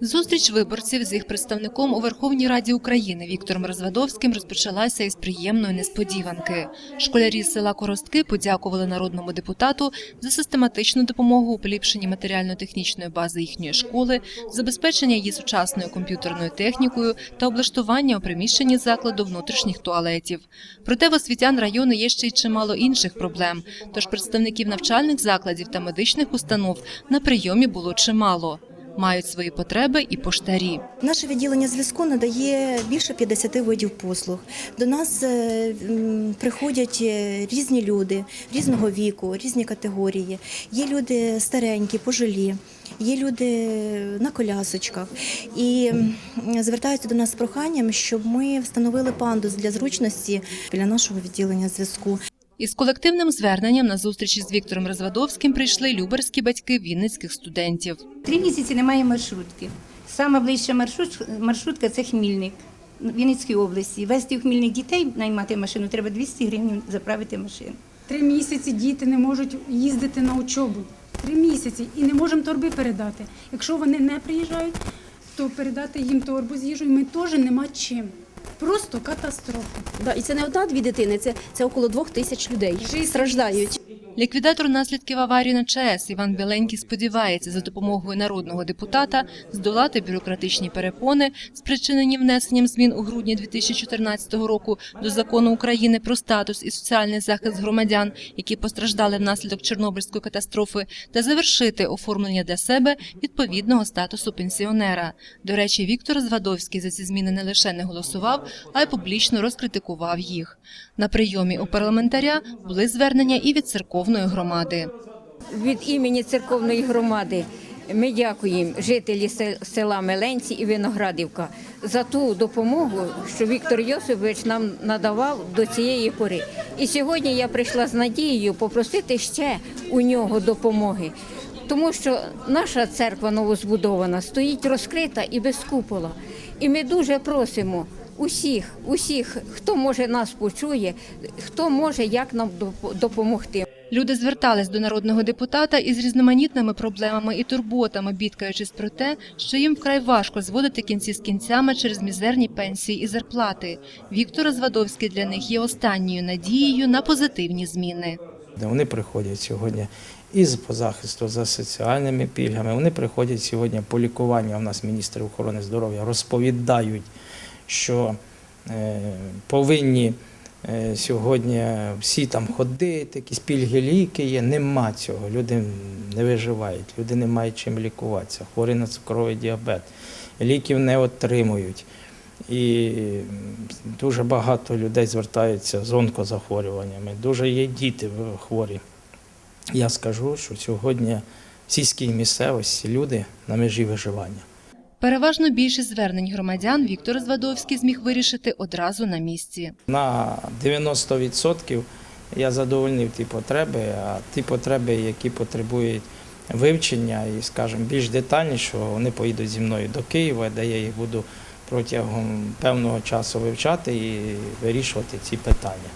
Зустріч виборців з їх представником у Верховній Раді України Віктором Розвадовським розпочалася із приємної несподіванки. Школярі села Коростки подякували народному депутату за систематичну допомогу у поліпшенні матеріально-технічної бази їхньої школи, забезпечення її сучасною комп'ютерною технікою та облаштування у приміщенні закладу внутрішніх туалетів. Проте в освітян району є ще й чимало інших проблем. Тож представників навчальних закладів та медичних установ на прийомі було чимало. Мають свої потреби і поштарі. Наше відділення зв'язку надає більше 50 видів послуг. До нас е, приходять е, різні люди різного віку, різні категорії. Є люди старенькі, пожилі, є люди на колясочках. І звертаються до нас з проханням, щоб ми встановили пандус для зручності біля нашого відділення зв'язку. Із колективним зверненням на зустрічі з Віктором Розвадовським прийшли люберські батьки вінницьких студентів. Три місяці немає маршрутки. Саме ближча маршрут, маршрутка це Хмільник в Вінницькій області. Вести в Хмільник дітей наймати машину, треба 200 гривень заправити машину. Три місяці діти не можуть їздити на учобу. Три місяці і не можемо торби передати. Якщо вони не приїжджають, то передати їм торбу з їжею ми теж нема чим. Просто катастрофа. Да, і це не одна-дві дитини, це, це около двох тисяч людей страждають. Ліквідатор наслідків аварії на ЧАЕС Іван Біленький сподівається за допомогою народного депутата здолати бюрократичні перепони, спричинені внесенням змін у грудні 2014 року до закону України про статус і соціальний захист громадян, які постраждали внаслідок Чорнобильської катастрофи, та завершити оформлення для себе відповідного статусу пенсіонера. До речі, Віктор Звадовський за ці зміни не лише не голосував, а й публічно розкритикував їх. На прийомі у парламентаря були звернення і від церковної громади. Від імені церковної громади ми дякуємо жителі села Меленці і Виноградівка за ту допомогу, що Віктор Йосипович нам надавав до цієї пори. І сьогодні я прийшла з надією попросити ще у нього допомоги. Тому що наша церква новозбудована стоїть розкрита і без купола. І ми дуже просимо усіх, усіх, хто може нас почує, хто може як нам допомогти. Люди звертались до народного депутата із різноманітними проблемами і турботами, бідкаючись про те, що їм вкрай важко зводити кінці з кінцями через мізерні пенсії і зарплати. Віктор Звадовський для них є останньою надією на позитивні зміни. вони приходять сьогодні із по захисту за соціальними пільгами. Вони приходять сьогодні по лікуванню. У нас міністр охорони здоров'я розповідають, що е, повинні сьогодні всі там ходити, якісь пільги, ліки є. Нема цього. Люди не виживають, люди не мають чим лікуватися, хворі на цукровий діабет, ліків не отримують. І дуже багато людей звертаються з онкозахворюваннями. Дуже є діти хворі. Я скажу, що сьогодні в сільській місцевості люди на межі виживання. Переважно більшість звернень громадян Віктор Звадовський зміг вирішити одразу на місці. На 90% я задовольнив ті потреби, а ті потреби, які потребують вивчення і, скажімо, більш детальніше, вони поїдуть зі мною до Києва, де я їх буду протягом певного часу вивчати і вирішувати ці питання.